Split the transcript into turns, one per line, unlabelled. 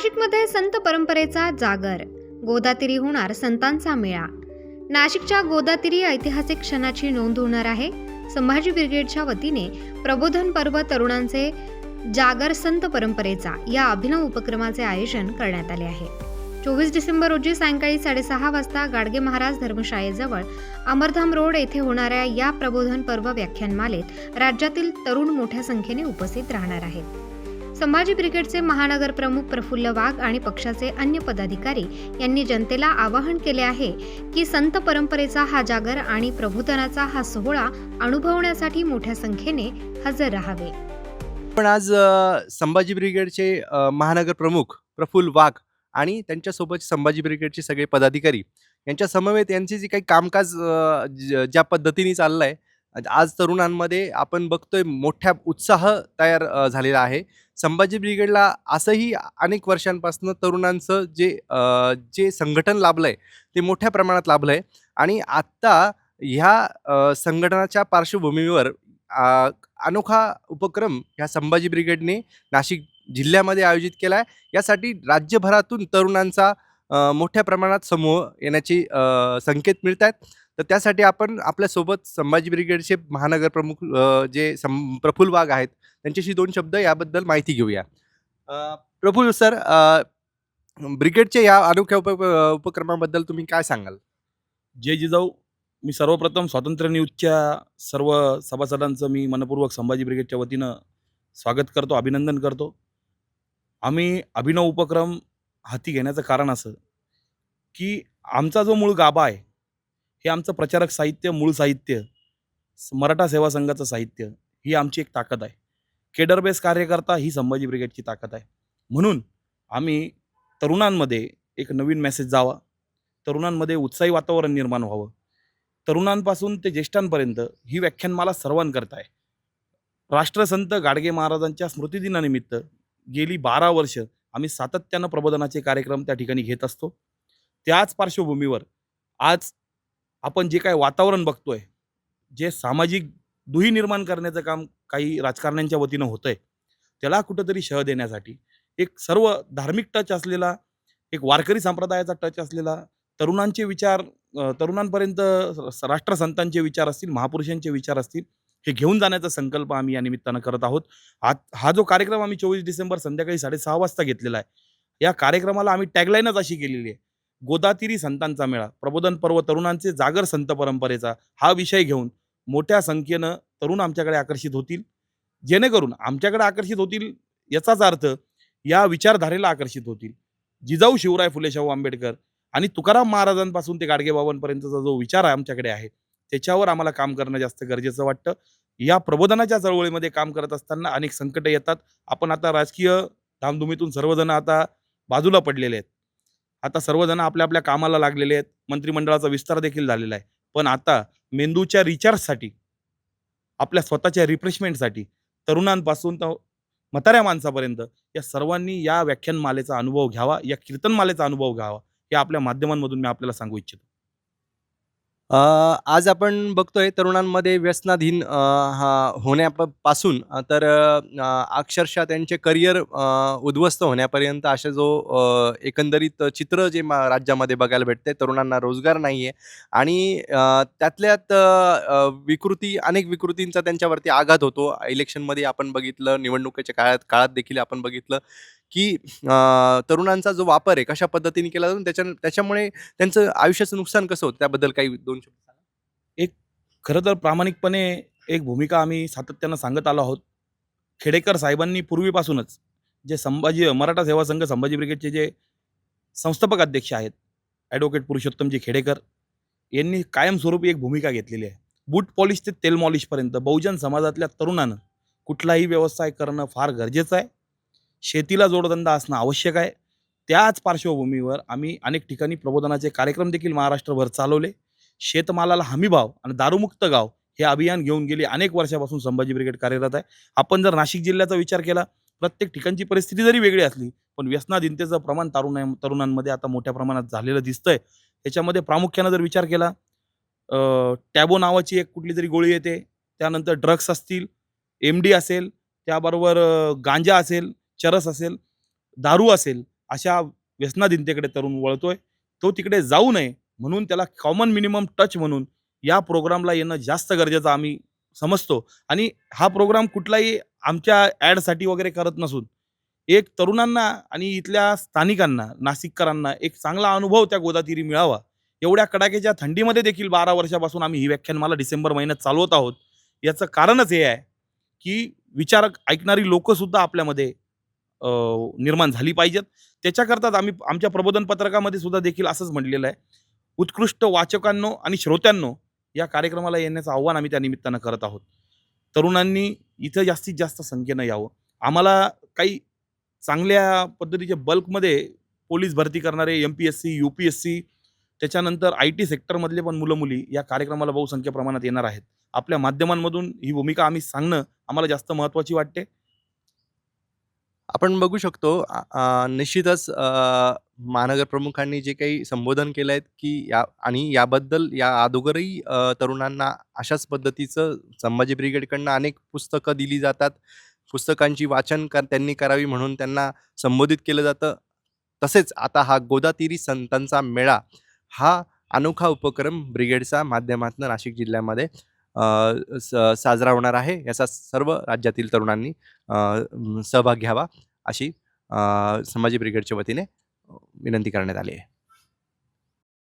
नाशिकमध्ये संत परंपरेचा जागर. गोदातिरी होणार संतांचा मेळा. नाशिकच्या गोदातिरी ऐतिहासिक क्षणाची नोंद होणार आहे. संभाजी ब्रिगेडच्या वतीने प्रबोधन पर्व तरुणांचे जागर संत परंपरेचा या अभिनव उपक्रमाचे आयोजन करण्यात आले आहे. चोवीस डिसेंबर रोजी सायंकाळी साडेसहा वाजता गाडगे महाराज धर्मशाळेजवळ अमरधाम रोड येथे होणाऱ्या या प्रबोधन पर्व व्याख्यानमालेत राज्यातील तरुण मोठ्या संख्येने उपस्थित राहणार आहेत. संभाजी ब्रिगेडचे महानगर प्रमुख प्रफुल्ल वाघ आणि पक्षाचे अन्य पदाधिकारी यांनी जनतेला आवाहन केले आहे की संत परंपरेचा हा जागर आणि प्रबोधनाचा हा सोहळा अनुभवण्यासाठी मोठ्या संख्येने हजर राहावे.
पण आज संभाजी ब्रिगेडचे महानगर प्रमुख प्रफुल्ल वाघ आणि त्यांच्यासोबत संभाजी ब्रिगेडचे सगळे पदाधिकारी यांच्या समवेत यांचे जे काही कामकाज ज- ज्या पद्धतीने चाललं आहे आज तरुणांमध्ये आपण बघतोय मोठ्या उत्साह तयार झालेला आहे. संभाजी ब्रिगेडला असंही अनेक वर्षांपासून तरुणांचं जे जे संघटन लाभलं आहे ते मोठ्या प्रमाणात लाभलं आहे आणि आत्ता ह्या संघटनाच्या पार्श्वभूमीवर अनोखा उपक्रम ह्या संभाजी ब्रिगेडने नाशिक जिल्ह्यामध्ये आयोजित केला आहे यासाठी राज्यभरातून तरुणांचा मोठ्या प्रमाणात समूह येण्याची संकेत मिळत आहेत तर त्यासाठी आपण आपल्यासोबत संभाजी ब्रिगेडचे महानगर प्रमुख जे सं प्रफुल्ल वाघ आहेत त्यांच्याशी दोन शब्द याबद्दल माहिती घेऊया. प्रफुल प्रफुल्ल सर ब्रिगेडच्या या अनोख्या उप उपक्रमाबद्दल तुम्ही काय सांगाल?
जय जिजाऊ. मी सर्वप्रथम स्वातंत्र्य न्यूजच्या सर्व सभासदांचं मी मनपूर्वक संभाजी ब्रिगेडच्या वतीनं स्वागत करतो अभिनंदन करतो. आम्ही अभिनव उपक्रम हाती घेण्याचं कारण असं की आमचा जो मूळ गाभा आहे हे आमचं प्रचारक साहित्य मूळ साहित्य मराठा सेवा संघाचं साहित्य ही आमची एक ताकद आहे. केडर बेस कार्यकर्ता ही संभाजी ब्रिगेडची ताकद आहे. म्हणून आम्ही तरुणांमध्ये एक नवीन मेसेज जावा तरुणांमध्ये उत्साही वातावरण निर्माण व्हावं. तरुणांपासून ते ज्येष्ठांपर्यंत ही व्याख्यानमाला सर्वांकरता आहे. राष्ट्रसंत गाडगे महाराजांच्या स्मृतिदिनानिमित्त गेली बारा वर्ष आम्ही सातत्यानं प्रबोधनाचे कार्यक्रम त्या ठिकाणी घेत असतो. त्याच पार्श्वभूमीवर आज आपण जे काय वातावरण बघतोय जे सामाजिक दुही निर्माण करण्याचं काम काही राजकारण्यांच्या वतीनं होतंय त्याला कुठंतरी शह देण्यासाठी एक सर्व धार्मिक टच असलेला एक वारकरी संप्रदायाचा टच असलेला तरुणांचे विचार तरुणांपर्यंत राष्ट्रसंतांचे विचार असतील महापुरुषांचे विचार असतील हे घेऊन जाण्याचा संकल्प आम्ही या निमित्तानं करत आहोत. हा हा जो कार्यक्रम आम्ही चोवीस डिसेंबर संध्याकाळी साडेसहा वाजता घेतलेला आहे या कार्यक्रमाला आम्ही टॅगलाईनच अशी केलेली आहे. गोदातिरी संतांचा मेळा प्रबोधन पर्व तरुणांचे जागर संत परंपरेचा हा विषय घेऊन मोठ्या संख्येनं तरुण आमच्याकडे आकर्षित होतील. जेणेकरून आमच्याकडे आकर्षित होतील याचाच अर्थ या विचारधारेला आकर्षित होतील. जिजाऊ शिवराय फुले शाहू आंबेडकर आणि तुकाराम महाराजांपासून ते गाडगेबाबांपर्यंतचा जो विचार आहे आमच्याकडे आहे त्याच्यावर आम्हाला काम करणं जास्त गरजेचं वाटतं. या प्रबोधनाच्या चळवळीमध्ये काम करत असताना अनेक संकट येतात. आपण आता राजकीय धामधुमीतून सर्वजण आता बाजूला पडलेले आहेत. आता सर्वजण आपल्या आपल्या कामाला लागलेले आहेत. मंत्रिमंडळाचा विस्तार देखील झालेला आहे. पण आता मेंदूच्या रिचार्जसाठी आपल्या स्वतःच्या रिफ्रेशमेंटसाठी तरुणांपासून तर म्हाताऱ्या माणसापर्यंत या सर्वांनी या व्याख्यानमालेचा अनुभव घ्यावा या कीर्तनमालेचा अनुभव घ्यावा हे आपल्या माध्यमांमधून मी आपल्याला सांगू इच्छितो.
अ, आज आपण बघतोय तरुणांमध्ये व्यसनाधीन अ, हा होण्यापासून अ, तर अ, अक्षरशः त्यांचे करिअर उद्ध्वस्त होण्यापर्यंत असे जो अ, एकंदरीत चित्र जे मा राज्यामध्ये बघायला भेटते तरुणांना रोजगार नाही आहे आणि अ, त्यातल्यात अ, विकृती अनेक विकृतींचा त्यांच्यावरती आघात होतो. इलेक्शनमध्ये आपण बघितलं निवडणुकीच्या काळात काळात देखील आपण बघितलं की तरुणांचा जो वापर आहे कशा पद्धतीने केला जातो त्याच्या त्याच्यामुळे त्यांचं आयुष्याचं नुकसान कसं होतं? त्याबद्दल काही दोन शब्द एक
खरं तर प्रामाणिकपणे एक भूमिका आम्ही सातत्यानं सांगत आलो आहोत. खेडेकर साहेबांनी पूर्वीपासूनच जे संभाजी मराठा सेवा संघ संभाजी ब्रिगेडचे जे संस्थापक अध्यक्ष आहेत ॲडव्होकेट पुरुषोत्तमजी खेडेकर यांनी कायमस्वरूपी एक भूमिका घेतलेली आहे. बूट पॉलिश ते तेल मॉलिशपर्यंत बहुजन समाजातल्या तरुणानं कुठलाही व्यवसाय करणं फार गरजेचं आहे. शेतीला जोडधंदा असणं आवश्यक आहे. त्याच पार्श्वभूमीवर आम्ही अनेक ठिकाणी प्रबोधनाचे कार्यक्रम देखील महाराष्ट्रभर चालवले. शेतमालाला हमीभाव आणि दारूमुक्त गाव हे अभियान घेऊन गेली अनेक वर्षापासून संभाजी ब्रिगेड कार्यरत आहे. आपण जर नाशिक जिल्ह्याचा विचार केला प्रत्येक ठिकाणची परिस्थिती जरी वेगळी असली पण व्यसनाधीनतेचं प्रमाण तरुण तरुणांमध्ये आता मोठ्या प्रमाणात झालेलं दिसतंय. त्याच्यामध्ये प्रामुख्यानं जर विचार केला टॅबो नावाची एक कुठली तरी गोळी येते त्यानंतर ड्रग्स असतील एम डी असेल त्याबरोबर गांजा असेल चरस असेल दारू असेल अशा व्यसनाधीनतेकडे तरुण वळतोय. तो तिकडे जाऊ नये म्हणून त्याला कॉमन मिनिमम टच म्हणून या प्रोग्रामला येणं जास्त गरजेचं आम्ही समजतो. आणि हा प्रोग्राम कुठलाही आमच्या ॲडसाठी वगैरे करत नसून एक तरुणांना आणि इथल्या स्थानिकांना नाशिककरांना एक चांगला अनुभव त्या गोदातीरी मिळावा. एवढ्या कडाक्याच्या थंडीमध्ये देखील बारा वर्षापासून आम्ही ही व्याख्यानमाला डिसेंबर महिन्यात चालवत आहोत. याचं कारणच हे आहे की विचार ऐकणारी लोकंसुद्धा आपल्यामध्ये निर्माण झाली पाहिजेत. त्याच्याकरताच आम्ही आमच्या प्रबोधन पत्रकामध्ये सुद्धा देखील असंच म्हटलेलं आहे. उत्कृष्ट वाचकांनो आणि श्रोत्यांनो या कार्यक्रमाला येण्याचं आव्हान आम्ही त्या निमित्तानं करत आहोत. तरुणांनी इथं जास्तीत जास्त संख्येनं यावं. आम्हाला काही चांगल्या पद्धतीच्या बल्कमध्ये पोलीस भरती करणारे M P S C U P S C त्याच्यानंतर आय टी सेक्टरमधले पण मुलं मुली या कार्यक्रमाला बहुसंख्य प्रमाणात येणार आहेत. आपल्या माध्यमांमधून ही भूमिका आम्ही सांगणं आम्हाला जास्त महत्त्वाची वाटते.
आपण बघू शकतो आ- आ, निश्चितच अ, महानगर प्रमुखांनी जे काही संबोधन केलं आहे की या आणि याबद्दल या अगोदरही अ, तरुणांना अशाच पद्धतीचं संभाजी ब्रिगेडकडनं अनेक पुस्तकं दिली जातात. पुस्तकांची वाचन कर त्यांनी करावी म्हणून त्यांना संबोधित केलं जातं. तसेच आता हा गोदातिरी संतांचा मेळा हा अनोखा उपक्रम ब्रिगेडच्या माध्यमातून नाशिक जिल्ह्यामध्ये साजरा होणार आहे. याचा सर्व राज्यातील तरुणांनी सहभाग घ्यावा अशी संभाजी ब्रिगेडच्या वतीने विनंती करण्यात आली आहे.